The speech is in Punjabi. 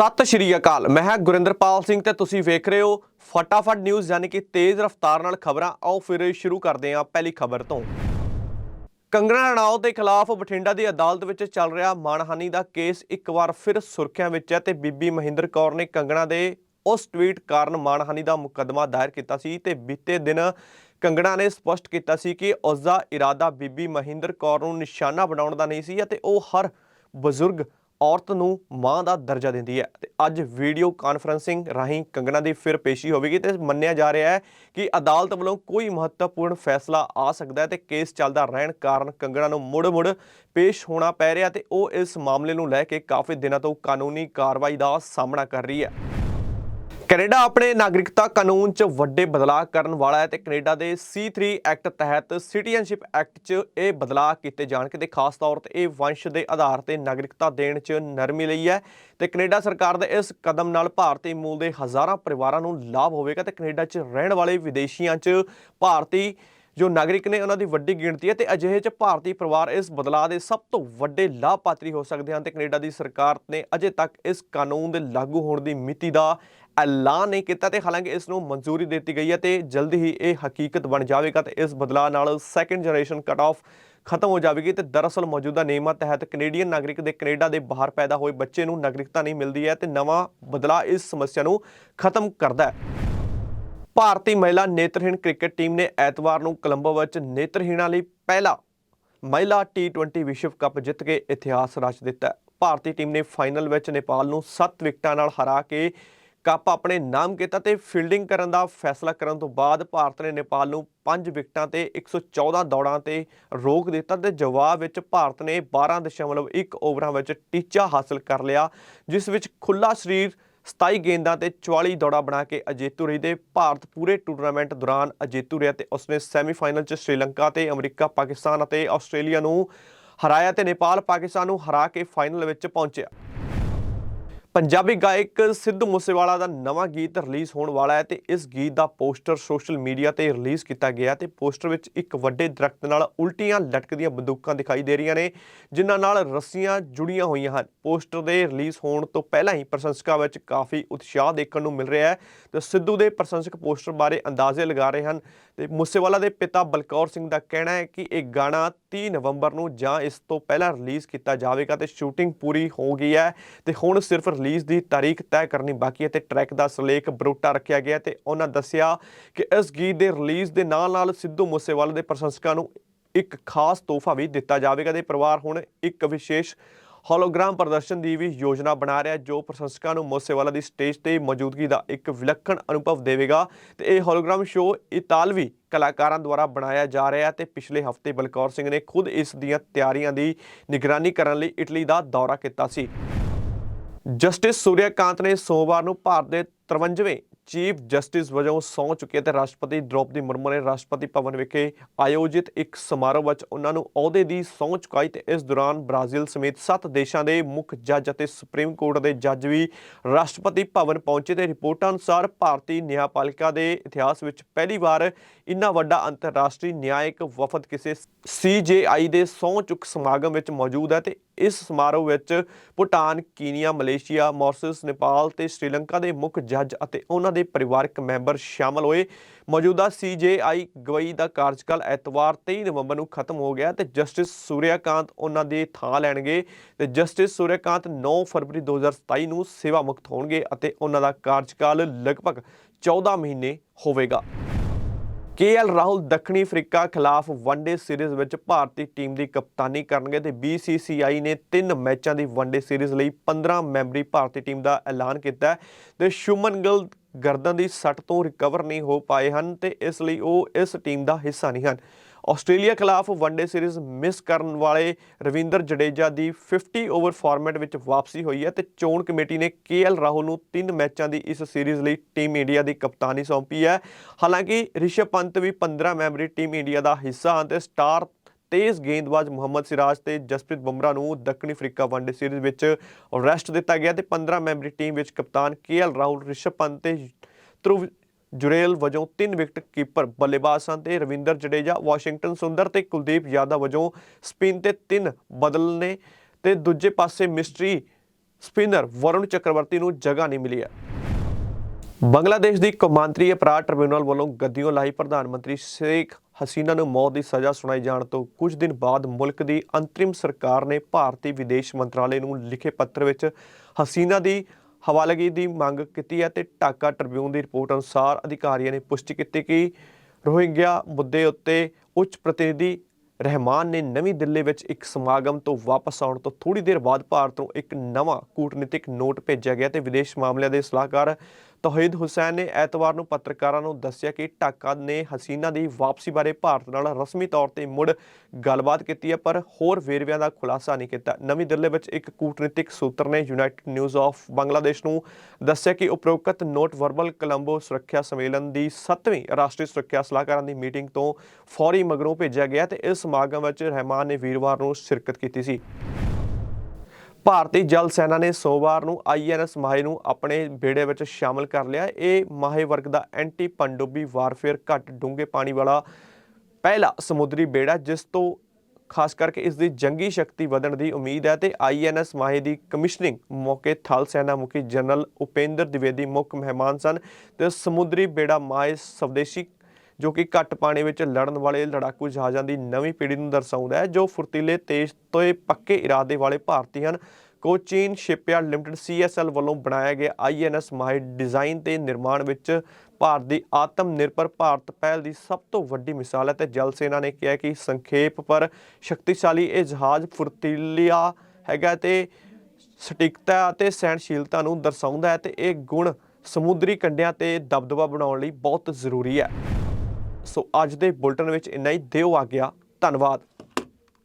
ਸਤਿ ਸ਼੍ਰੀ ਅਕਾਲ। ਮੈਂ ਹਾਂ ਗੁਰਿੰਦਰਪਾਲ ਸਿੰਘ ਤੇ ਤੁਸੀਂ ਵੇਖ ਰਹੇ ਹੋ ਫਟਾਫਟ ਨਿਊਜ਼ ਯਾਨੀ ਕਿ ਤੇਜ਼ ਰਫ਼ਤਾਰ ਨਾਲ ਖਬਰਾਂ। ਆਓ ਫਿਰ ਸ਼ੁਰੂ ਕਰਦੇ ਹਾਂ ਪਹਿਲੀ ਖਬਰ ਤੋਂ। ਕੰਗਣਾ ਰਣਾਓ ਦੇ ਖਿਲਾਫ ਬਠਿੰਡਾ ਦੀ ਅਦਾਲਤ ਵਿੱਚ ਚੱਲ ਰਿਹਾ ਮਾਣਹਾਨੀ ਦਾ ਕੇਸ ਇੱਕ ਵਾਰ ਫਿਰ ਸੁਰਖੀਆਂ ਵਿੱਚ ਹੈ ਤੇ ਬੀਬੀ ਮਹਿੰਦਰ ਕੌਰ ਨੇ ਕੰਗਣਾ ਦੇ ਉਸ ਟਵੀਟ ਕਾਰਨ ਮਾਣਹਾਨੀ ਦਾ ਮੁਕੱਦਮਾ ਦਾਇਰ ਕੀਤਾ ਸੀ ਤੇ ਬੀਤੇ ਦਿਨ ਕੰਗਣਾ ਨੇ ਸਪਸ਼ਟ ਕੀਤਾ ਸੀ ਕਿ ਉਸ ਦਾ ਇਰਾਦਾ ਬੀਬੀ ਮਹਿੰਦਰ ਕੌਰ ਨੂੰ ਨਿਸ਼ਾਨਾ ਬਣਾਉਣ ਦਾ ਨਹੀਂ ਸੀ ਅਤੇ ਉਹ ਹਰ ਬਜ਼ੁਰਗ ਔਰਤ ਨੂੰ ਮਾਂ ਦਾ ਦਰਜਾ ਦਿੰਦੀ ਹੈ ਤੇ ਅੱਜ ਵੀਡੀਓ ਕਾਨਫਰੰਸਿੰਗ ਰਾਹੀਂ ਕੰਗਣਾ ਦੀ ਫਿਰ ਪੇਸ਼ੀ ਹੋਵੇਗੀ ਤੇ ਮੰਨਿਆ ਜਾ ਰਿਹਾ ਹੈ ਕਿ ਅਦਾਲਤ ਵੱਲੋਂ ਕੋਈ ਮਹੱਤਵਪੂਰਨ ਫੈਸਲਾ ਆ ਸਕਦਾ ਹੈ ਤੇ ਕੇਸ ਚੱਲਦਾ ਰਹਿਣ ਕਾਰਨ ਕੰਗਣਾ ਨੂੰ ਮੁੜ-ਮੁੜ ਪੇਸ਼ ਹੋਣਾ ਪੈ ਰਿਹਾ ਤੇ ਉਹ ਇਸ ਮਾਮਲੇ ਨੂੰ ਲੈ ਕੇ ਕਾਫੀ ਦਿਨਾਂ ਤੋਂ ਕਾਨੂੰਨੀ ਕਾਰਵਾਈ ਦਾ ਸਾਹਮਣਾ ਕਰ ਰਹੀ ਹੈ। ਕੈਨੇਡਾ ਆਪਣੇ ਨਾਗਰਿਕਤਾ ਕਾਨੂੰਨ 'ਚ ਵੱਡੇ ਬਦਲਾਅ ਕਰਨ ਵਾਲਾ ਹੈ ਤੇ ਕੈਨੇਡਾ ਦੇ C3 ਐਕਟ ਤਹਿਤ ਸਿਟੀਜ਼ਨਸ਼ਿਪ ਐਕਟ 'ਚ ਇਹ ਬਦਲਾਅ ਕੀਤੇ ਜਾਣਗੇ ਤੇ ਖਾਸ ਤੌਰ ਤੇ ਇਹ ਵੰਸ਼ ਦੇ ਆਧਾਰ ਤੇ ਨਾਗਰਿਕਤਾ ਦੇਣ 'ਚ ਨਰਮੀ ਲਈ ਹੈ ਤੇ ਕੈਨੇਡਾ ਸਰਕਾਰ ਦੇ ਇਸ ਕਦਮ ਨਾਲ ਭਾਰਤੀ ਮੂਲ ਦੇ ਹਜ਼ਾਰਾਂ ਪਰਿਵਾਰਾਂ ਨੂੰ ਲਾਭ ਹੋਵੇਗਾ ਤੇ ਕੈਨੇਡਾ 'ਚ ਰਹਿਣ ਵਾਲੇ ਵਿਦੇਸ਼ੀਆਂ 'ਚ ਭਾਰਤੀ ਜੋ ਨਾਗਰਿਕ ਨੇ ਉਹਨਾਂ ਦੀ ਵੱਡੀ ਗਿਣਤੀ ਹੈ ਤੇ ਅਜਿਹੇ 'ਚ ਭਾਰਤੀ ਪਰਿਵਾਰ ਇਸ ਬਦਲਾਅ ਦੇ ਸਭ ਤੋਂ ਵੱਡੇ ਲਾਭਪਾਤਰੀ ਹੋ ਸਕਦੇ ਹਨ ਤੇ ਕੈਨੇਡਾ ਦੀ ਸਰਕਾਰ ਨੇ ਅਜੇ ਤੱਕ ਇਸ ਕਾਨੂੰਨ ਦੇ ਲਾਗੂ ਹੋਣ ਦੀ ਮਿਤੀ ਦਾ ਐਲਾਨ ਨਹੀਂ ਕੀਤਾ ਤੇ ਹਾਲਾਂਕਿ ਇਸ ਨੂੰ ਮਨਜ਼ੂਰੀ ਦਿੱਤੀ ਗਈ ਹੈ ਤੇ ਜਲਦੀ ਹੀ ਇਹ ਹਕੀਕਤ ਬਣ ਜਾਵੇਗਾ ਤੇ ਇਸ ਬਦਲਾਅ ਨਾਲ ਸੈਕੰਡ ਜਨਰੇਸ਼ਨ ਕਟ ਆਫ ਖਤਮ ਹੋ ਜਾਵੇਗੀ ਤੇ ਦਰਅਸਲ ਮੌਜੂਦਾ ਨਿਯਮਾਂ ਤਹਿਤ ਕੈਨੇਡੀਅਨ ਨਾਗਰਿਕ ਦੇ ਕੈਨੇਡਾ ਦੇ ਬਾਹਰ ਪੈਦਾ ਹੋਏ ਬੱਚੇ ਨੂੰ ਨਾਗਰਿਕਤਾ ਨਹੀਂ ਮਿਲਦੀ ਹੈ ਤੇ ਨਵਾਂ ਬਦਲਾਅ ਇਸ ਸਮੱਸਿਆ ਨੂੰ ਖਤਮ ਕਰਦਾ ਹੈ। ਭਾਰਤੀ ਮਹਿਲਾ ਨੇਤਰਹੀਣ ਕ੍ਰਿਕਟ ਟੀਮ ਨੇ ਐਤਵਾਰ ਨੂੰ ਕੋਲੰਬੋ ਵਿੱਚ ਨੇਤਰਹੀਣਾਂ ਲਈ ਪਹਿਲਾ ਮਹਿਲਾ T20 ਵਿਸ਼ਵ ਕੱਪ ਜਿੱਤ ਕੇ ਇਤਿਹਾਸ ਰਚ ਦਿੱਤਾ ਭਾਰਤੀ ਟੀਮ ਨੇ ਫਾਈਨਲ ਵਿੱਚ ਨੇਪਾਲ ਨੂੰ 7 ਵਿਕਟਾਂ ਨਾਲ ਹਰਾ ਕੇ ਕੱਪ ਆਪਣੇ ਨਾਮ ਕੀਤਾ ਤੇ ਫੀਲਡਿੰਗ ਕਰਨ ਦਾ ਫੈਸਲਾ ਕਰਨ ਤੋਂ ਬਾਅਦ ਭਾਰਤ ਨੇ ਨੇਪਾਲ ਨੂੰ 5 ਵਿਕਟਾਂ ਤੇ 114 ਦੌੜਾਂ ਤੇ ਰੋਕ ਦਿੱਤਾ ਤੇ ਜਵਾਬ ਵਿੱਚ ਭਾਰਤ ਨੇ 12.1 ਓਵਰਾਂ ਵਿੱਚ ਟੀਚਾ ਹਾਸਲ ਕਰ ਲਿਆ, ਜਿਸ ਵਿੱਚ ਖੁੱਲਾ ਸਰੀਰ 27 ਗੇਂਦਾਂ ਤੇ 44 ਦੌੜਾਂ ਬਣਾ ਕੇ ਅਜੇਤੂ ਰਹੀ ਤੇ ਭਾਰਤ ਪੂਰੇ ਟੂਰਨਾਮੈਂਟ ਦੌਰਾਨ ਅਜੇਤੂ ਰਿਹਾ ਤੇ ਉਸਨੇ ਸੈਮੀਫਾਈਨਲ 'ਚ ਸ਼੍ਰੀਲੰਕਾ ਤੇ ਅਮਰੀਕਾ, ਪਾਕਿਸਤਾਨ ਅਤੇ ਆਸਟ੍ਰੇਲੀਆ ਨੂੰ ਹਰਾਇਆ ਤੇ ਨੇਪਾਲ, ਪਾਕਿਸਤਾਨ ਨੂੰ ਹਰਾ ਕੇ ਫਾਈਨਲ ਵਿੱਚ ਪਹੁੰਚਿਆ। ਪੰਜਾਬੀ ਗਾਇਕ ਸਿੱਧੂ ਮੂਸੇਵਾਲਾ ਦਾ ਨਵਾਂ ਗੀਤ ਰਿਲੀਜ਼ ਹੋਣ ਵਾਲਾ ਹੈ ਤੇ ਇਸ ਗੀਤ ਦਾ ਪੋਸਟਰ ਸੋਸ਼ਲ ਮੀਡੀਆ ਤੇ ਰਿਲੀਜ਼ ਕੀਤਾ ਗਿਆ ਤੇ ਪੋਸਟਰ ਵਿੱਚ ਇੱਕ ਵੱਡੇ ਦਰਖਤ ਨਾਲ ਉਲਟੀਆਂ ਲਟਕਦੀਆਂ ਬੰਦੂਕਾਂ ਦਿਖਾਈ ਦੇ ਰਹੀਆਂ ਨੇ, ਜਿਨ੍ਹਾਂ ਨਾਲ ਰੱਸੀਆਂ ਜੁੜੀਆਂ ਹੋਈਆਂ ਹਨ। ਪੋਸਟਰ ਦੇ ਰਿਲੀਜ਼ ਹੋਣ ਤੋਂ ਪਹਿਲਾਂ ਹੀ ਪ੍ਰਸ਼ੰਸਕਾਂ ਵਿੱਚ ਕਾਫੀ ਉਤਸ਼ਾਹ ਦੇਖਣ ਨੂੰ ਮਿਲ ਰਿਹਾ ਹੈ ਤੇ ਸਿੱਧੂ ਦੇ ਪ੍ਰਸ਼ੰਸਕ ਪੋਸਟਰ ਬਾਰੇ ਅੰਦਾਜ਼ੇ ਲਗਾ ਰਹੇ ਹਨ ਤੇ ਮੂਸੇਵਾਲਾ ਦੇ ਪਿਤਾ ਬਲਕੌਰ ਸਿੰਘ ਦਾ ਕਹਿਣਾ ਹੈ ਕਿ ਇਹ ਗਾਣਾ 30 ਨਵੰਬਰ ਨੂੰ ਜਾਂ ਇਸ ਤੋਂ ਪਹਿਲਾਂ ਰਿਲੀਜ਼ ਕੀਤਾ ਜਾਵੇਗਾ ਤੇ ਸ਼ੂਟਿੰਗ ਪੂਰੀ ਹੋ ਗਈ ਹੈ ਤੇ ਹੁਣ ਸਿਰਫ ਰਿਲੀਜ਼ ਦੀ ਤਾਰੀਖ ਤੈਅ ਕਰਨੀ ਬਾਕੀ ਹੈ ਤੇ ਟਰੈਕ ਦਾ ਸਲੇਖ ਬਰੋਟਾ ਰੱਖਿਆ ਗਿਆ ਤੇ ਉਹਨਾਂ ਦੱਸਿਆ ਕਿ ਇਸ ਗੀਤ ਦੇ ਰਿਲੀਜ਼ ਦੇ ਨਾਲ ਨਾਲ ਸਿੱਧੂ ਮੂਸੇਵਾਲੇ ਦੇ ਪ੍ਰਸ਼ੰਸਕਾਂ ਨੂੰ ਇੱਕ ਖਾਸ ਤੋਹਫਾ ਵੀ ਦਿੱਤਾ ਜਾਵੇਗਾ ਤੇ ਪਰਿਵਾਰ ਹੁਣ ਇੱਕ ਵਿਸ਼ੇਸ਼ ਹੋਲੋਗ੍ਰਾਮ ਪ੍ਰਦਰਸ਼ਨ ਦੀ ਵੀ ਯੋਜਨਾ ਬਣਾ ਰਿਹਾ ਜੋ ਪ੍ਰਸ਼ੰਸਕਾਂ ਨੂੰ ਮੂਸੇਵਾਲਾ ਦੀ ਸਟੇਜ ਤੇ ਮੌਜੂਦਗੀ ਦਾ ਇੱਕ ਵਿਲੱਖਣ ਅਨੁਭਵ ਦੇਵੇਗਾ ਤੇ ਇਹ ਹੋਲੋਗ੍ਰਾਮ ਸ਼ੋਅ ਇਤਾਲਵੀ ਕਲਾਕਾਰਾਂ ਦੁਆਰਾ ਬਣਾਇਆ ਜਾ ਰਿਹਾ ਹੈ ਤੇ ਪਿਛਲੇ ਹਫ਼ਤੇ ਬਲਕੌਰ ਸਿੰਘ ਨੇ ਖੁਦ ਇਸ ਦੀਆਂ ਤਿਆਰੀਆਂ ਦੀ ਨਿਗਰਾਨੀ ਕਰਨ ਲਈ ਇਟਲੀ ਦਾ ਦੌਰਾ ਕੀਤਾ ਸੀ। ਜਸਟਿਸ ਸੂਰਿਆਕਾਂਤ ਨੇ ਸੋਮਵਾਰ ਨੂੰ ਭਾਰਤ ਦੇ 53ਵੇਂ ਚੀਫ ਜਸਟਿਸ ਵਜੋਂ ਸਹੁੰ ਚੁੱਕੇ ਤੇ ਰਾਸ਼ਟਰਪਤੀ ਦ੍ਰੋਪਦੀ ਮੁਰਮੂ ਨੇ ਰਾਸ਼ਟਰਪਤੀ ਭਵਨ ਵਿਖੇ ਆਯੋਜਿਤ ਇੱਕ ਸਮਾਰੋਹ ਵਿੱਚ ਉਹਨਾਂ ਨੂੰ ਅਹੁਦੇ ਦੀ ਸਹੁੰ ਚੁਕਾਈ ਤੇ ਇਸ ਦੌਰਾਨ ਬ੍ਰਾਜ਼ੀਲ ਸਮੇਤ 7 ਦੇਸ਼ਾਂ ਦੇ ਮੁੱਖ ਜੱਜ ਅਤੇ ਸੁਪਰੀਮ ਕੋਰਟ ਦੇ ਜੱਜ ਵੀ ਰਾਸ਼ਟਰਪਤੀ ਭਵਨ ਪਹੁੰਚੇ ਤੇ ਰਿਪੋਰਟਾਂ ਅਨੁਸਾਰ ਭਾਰਤੀ ਨਿਆਂਪਾਲਿਕਾ ਦੇ ਇਤਿਹਾਸ ਵਿੱਚ ਪਹਿਲੀ ਵਾਰ ਇੰਨਾ ਵੱਡਾ ਅੰਤਰਰਾਸ਼ਟਰੀ ਨਿਆਇਕ ਵਫਦ ਕਿਸੇ ਸੀਜੇਆਈ ਦੇ ਸਹੁੰ ਚੁੱਕ ਸਮਾਗਮ ਵਿੱਚ ਮੌਜੂਦ ਹੈ ਤੇ ਇਸ ਸਮਾਰੋਹ ਵਿੱਚ Bhutan, Kenya, Malaysia, Mauritius, Nepal ਤੇ ਸ਼੍ਰੀਲੰਕਾ ਦੇ ਮੁੱਖ ਜੱਜ ਅਤੇ ਉਹਨਾਂ ਦੇ ਪਰਿਵਾਰਕ ਮੈਂਬਰ ਸ਼ਾਮਲ ਹੋਏ। ਮੌਜੂਦਾ ਸੀਜੇਆਈ ਗਵਈ ਦਾ ਕਾਰਜਕਾਲ ਐਤਵਾਰ 23 ਨਵੰਬਰ ਨੂੰ ਖਤਮ ਹੋ ਗਿਆ ਤੇ ਜਸਟਿਸ ਸੂਰਿਆਕਾਂਤ ਉਹਨਾਂ ਦੀ ਥਾਂ ਲੈਣਗੇ ਤੇ ਜਸਟਿਸ ਸੂਰਿਆਕਾਂਤ 9 ਫਰਵਰੀ 2027 ਨੂੰ ਸੇਵਾ ਮੁਕਤ ਹੋਣਗੇ ਅਤੇ ਉਹਨਾਂ ਦਾ ਕਾਰਜਕਾਲ ਲਗਭਗ 14 ਮਹੀਨੇ ਹੋਵੇਗਾ। ਕੇਐਲ ਰਾਹੁਲ ਦੱਖਣੀ ਅਫਰੀਕਾ ਖਿਲਾਫ ਵਨਡੇ ਸੀਰੀਜ਼ ਵਿੱਚ ਭਾਰਤੀ ਟੀਮ ਦੀ ਕਪਤਾਨੀ ਕਰਨਗੇ ਤੇ BCCI ਨੇ ਤਿੰਨ ਮੈਚਾਂ ਦੀ ਵਨਡੇ ਸੀਰੀਜ਼ ਲਈ 15 ਮੈਂਬਰੀ ਭਾਰਤੀ ਟੀਮ ਦਾ ਐਲਾਨ ਕੀਤਾ ਹੈ ਤੇ ਸ਼ੁਮਨ ਗਿਲ ਗਰਦਨ ਦੀ ਸੱਟ ਤੋਂ ਰਿਕਵਰ ਨਹੀਂ ਹੋ ਪਾਏ ਹਨ ਤੇ ਇਸ ਲਈ ਉਹ ਇਸ ਟੀਮ ਦਾ ਹਿੱਸਾ ਨਹੀਂ ਹਨ। ਆਸਟ੍ਰੇਲੀਆ ਖਿਲਾਫ ਵਨਡੇ ਸੀਰੀਜ਼ ਮਿਸ ਕਰਨ ਵਾਲੇ ਰਵਿੰਦਰ ਜਡੇਜਾ ਦੀ 50 ਓਵਰ ਫਾਰਮੈਟ ਵਿੱਚ ਵਾਪਸੀ ਹੋਈ ਹੈ ਤੇ ਚੋਣ ਕਮੇਟੀ ਨੇ ਕੇਐਲ ਰਾਹੁਲ ਨੂੰ ਤਿੰਨ ਮੈਚਾਂ ਦੀ ਇਸ ਸੀਰੀਜ਼ ਲਈ ਟੀਮ ਇੰਡੀਆ ਦੀ ਕਪਤਾਨੀ ਸੌਂਪੀ ਹੈ। ਹਾਲਾਂਕਿ ਰਿਸ਼ਭ ਪੰਤ ਵੀ 15 ਮੈਂਬਰੀ ਟੀਮ ਇੰਡੀਆ ਦਾ ਹਿੱਸਾ ਹਨ ਤੇ ਸਟਾਰ ਤੇਜ਼ ਗੇਂਦਬਾਜ਼ ਮੁਹੰਮਦ ਸਿਰਾਜ ਤੇ ਜਸਪ੍ਰੀਤ ਬੁਮਰਾਹ ਨੂੰ ਦੱਖਣੀ ਅਫਰੀਕਾ ਵਨਡੇ ਸੀਰੀਜ਼ ਵਿੱਚ ਰੈਸਟ ਦਿੱਤਾ ਗਿਆ ਤੇ 15 ਮੈਂਬਰੀ ਟੀਮ ਵਿੱਚ ਕਪਤਾਨ ਕੇਐਲ ਰਾਹੁਲ ਰਿਸ਼ਭ ਪੰਤ ਤੇ ਧਰੁਵ ਜੁਰੇਲ ਵਜੋਂ ਤਿੰਨ ਵਿਕਟ ਕੀਪਰ ਬੱਲੇਬਾਜ਼ ਸਨ ਤੇ ਰਵਿੰਦਰ ਜਡੇਜਾ, ਵਾਸ਼ਿੰਗਟਨ ਸੁੰਦਰ ਤੇ ਕੁਲਦੀਪ ਯਾਦਵ ਵਜੋਂ ਸਪਿਨ ਤੇ ਤਿੰਨ ਬਦਲ ਨੇ ਤੇ ਦੂਜੇ ਪਾਸੇ ਮਿਸਟਰੀ ਸਪਿਨਰ ਵਰੁਣ ਚੱਕਰਵਰਤੀ ਨੂੰ ਜਗ੍ਹਾ ਨਹੀਂ ਮਿਲੀ ਹੈ। ਬੰਗਲਾਦੇਸ਼ ਦੀ ਕੌਮਾਂਤਰੀ ਅਪਰਾਧ ਟ੍ਰਿਬਿਊਨਲ ਵੱਲੋਂ ਗੱਦੀਆਂ ਲਾਈ ਪ੍ਰਧਾਨ ਮੰਤਰੀ ਸ਼ੇਖ ਹਸੀਨਾ ਨੂੰ ਮੌਤ ਦੀ ਸਜ਼ਾ ਸੁਣਾਈ ਜਾਣ ਤੋਂ ਕੁਝ ਦਿਨ ਬਾਅਦ ਮੁਲਕ ਦੀ ਅੰਤਰਿਮ ਸਰਕਾਰ ਨੇ ਭਾਰਤੀ ਵਿਦੇਸ਼ ਮੰਤਰਾਲੇ ਨੂੰ ਲਿਖੇ ਪੱਤਰ ਵਿੱਚ ਹਸੀਨਾ ਦੀ ਹਵਾਲਗੀ ਦੀ ਮੰਗ ਕੀਤੀ ਹੈ ਤੇ ਢਾਕਾ ਟ੍ਰਿਬਿਊਨ ਦੀ ਰਿਪੋਰਟ ਅਨੁਸਾਰ ਅਧਿਕਾਰੀਆਂ ਨੇ ਪੁਸ਼ਟੀ ਕੀਤੀ ਕਿ ਰੋਹਿੰਗਿਆ ਮੁੱਦੇ ਉੱਤੇ ਉੱਚ ਪ੍ਰਤੀਨਿਧੀ ਰਹਿਮਾਨ ਨੇ ਨਵੀਂ ਦਿੱਲੀ ਵਿੱਚ ਇੱਕ ਸਮਾਗਮ ਤੋਂ ਵਾਪਸ ਆਉਣ ਤੋਂ ਥੋੜੀ ਦੇਰ ਬਾਅਦ ਭਾਰਤ ਨੂੰ ਇੱਕ ਨਵਾਂ ਕੂਟਨੀਤਿਕ ਨੋਟ ਭੇਜਿਆ ਗਿਆ ਤੇ ਵਿਦੇਸ਼ ਮਾਮਲਿਆਂ ਦੇ ਸਲਾਹਕਾਰ ਤੌਹੀਦ ਹੁਸੈਨ ਨੇ ਐਤਵਾਰ ਨੂੰ ਪੱਤਰਕਾਰਾਂ ਨੂੰ ਦੱਸਿਆ ਕਿ ਢਾਕਾ ਨੇ ਹਸੀਨਾ ਦੀ ਵਾਪਸੀ ਬਾਰੇ ਭਾਰਤ ਨਾਲ ਰਸਮੀ ਤੌਰ ਤੇ ਮੁੜ ਗੱਲਬਾਤ ਕੀਤੀ ਹੈ, ਪਰ ਹੋਰ ਵੇਰਵਿਆਂ ਦਾ ਖੁਲਾਸਾ ਨਹੀਂ ਕੀਤਾ। ਨਵੀਂ ਦਿੱਲੀ ਵਿੱਚ ਇੱਕ ਕੂਟਨੀਤਿਕ ਸੂਤਰ ਨੇ ਯੂਨਾਈਟਿਡ ਨਿਊਜ਼ ਆਫ ਬੰਗਲਾਦੇਸ਼ ਨੂੰ ਦੱਸਿਆ ਕਿ ਉਪਰੋਕਤ ਨੋਟ ਵਰਬਲ ਕੋਲੰਬੋ ਸੁਰੱਖਿਆ ਸੰਮੇਲਨ ਦੀ 7ਵੀਂ ਰਾਸ਼ਟਰੀ ਸੁਰੱਖਿਆ ਸਲਾਹਕਾਰਾਂ ਦੀ ਮੀਟਿੰਗ ਤੋਂ ਫੌਰੀ ਮਗਰੋਂ ਭੇਜਿਆ ਗਿਆ ਤੇ ਇਸ ਸਮਾਗਮ ਵਿੱਚ ਰਹਿਮਾਨ ਨੇ ਵੀਰਵਾਰ ਨੂੰ ਸ਼ਿਰਕਤ ਕੀਤੀ ਸੀ। ਭਾਰਤੀ ਜਲ ਸੈਨਾ ਨੇ ਸੋਮਵਾਰ ਨੂੰ ਆਈਐਨਐਸ ਮਾਹੇ ਨੂੰ ਆਪਣੇ ਬੇੜੇ ਵਿੱਚ ਸ਼ਾਮਲ ਕਰ ਲਿਆ। ਇਹ ਮਾਹੇ ਵਰਗ ਦਾ ਐਂਟੀ ਪਣਡੁੱਬੀ ਵਾਰਫੇਅਰ ਘੱਟ ਡੂੰਘੇ ਪਾਣੀ ਵਾਲਾ ਪਹਿਲਾ ਸਮੁੰਦਰੀ ਬੇੜਾ ਜਿਸ ਤੋਂ ਖਾਸ ਕਰਕੇ ਇਸ ਦੀ ਜੰਗੀ ਸ਼ਕਤੀ ਵਧਣ ਦੀ ਉਮੀਦ ਹੈ ਤੇ ਆਈਐਨਐਸ ਮਾਹੇ ਦੀ ਕਮਿਸ਼ਨਿੰਗ ਮੌਕੇ ਥਲ ਸੈਨਾ ਮੁਖੀ ਜਨਰਲ ਉਪੇਂਦਰ ਦਿਵੇਦੀ ਮੁੱਖ ਮਹਿਮਾਨ ਸਨ ਤੇ ਸਮੁੰਦਰੀ ਬੇੜਾ ਮਾਹੇ ਸਵਦੇਸ਼ੀ ਜੋ ਕਿ ਘੱਟ ਪਾਣੀ ਵਿੱਚ ਲੜਨ ਵਾਲੇ ਲੜਾਕੂ ਜਹਾਜ਼ਾਂ ਦੀ ਨਵੀਂ ਪੀੜ੍ਹੀ ਨੂੰ ਦਰਸਾਉਂਦਾ ਹੈ, ਜੋ ਫੁਰਤੀਲੇ ਤੇਜ਼ ਤੇ ਪੱਕੇ ਇਰਾਦੇ ਵਾਲੇ ਭਾਰਤੀ ਹਨ। ਕੋਚੀਨ ਸ਼ਿਪਯਾਰਡ ਲਿਮਟਿਡ ਸੀਐਸਐਲ ਵੱਲੋਂ ਬਣਾਇਆ ਗਿਆ ਆਈਐਨਐਸ ਮਾਹਿਰ ਡਿਜ਼ਾਈਨ ਤੇ ਨਿਰਮਾਣ ਵਿੱਚ ਭਾਰਤ ਦੀ ਆਤਮ ਨਿਰਭਰ ਭਾਰਤ ਪਹਿਲ ਦੀ ਸਭ ਤੋਂ ਵੱਡੀ ਮਿਸਾਲ ਹੈ ਤੇ ਜਲ ਸੈਨਾ ਨੇ ਕਿਹਾ ਕਿ ਸੰਖੇਪ ਪਰ ਸ਼ਕਤੀਸ਼ਾਲੀ ਇਹ ਜਹਾਜ਼ ਫੁਰਤੀਲਾ ਹੈਗਾ ਤੇ ਸਟਿਕਤਾ ਅਤੇ ਸਹਿਣਸ਼ੀਲਤਾ ਨੂੰ ਦਰਸਾਉਂਦਾ ਹੈ ਤੇ ਇਹ ਗੁਣ ਸਮੁੰਦਰੀ ਕੰਢਿਆਂ ਤੇ ਦਬਦਬਾ ਬਣਾਉਣ ਲਈ ਬਹੁਤ ਜ਼ਰੂਰੀ ਹੈ। ਸੋ ਅੱਜ ਦੇ ਬੁਲਟਨ ਵਿੱਚ ਇੰਨਾ ਹੀ। ਦਿਓ ਆ ਗਿਆ। ਧੰਨਵਾਦ।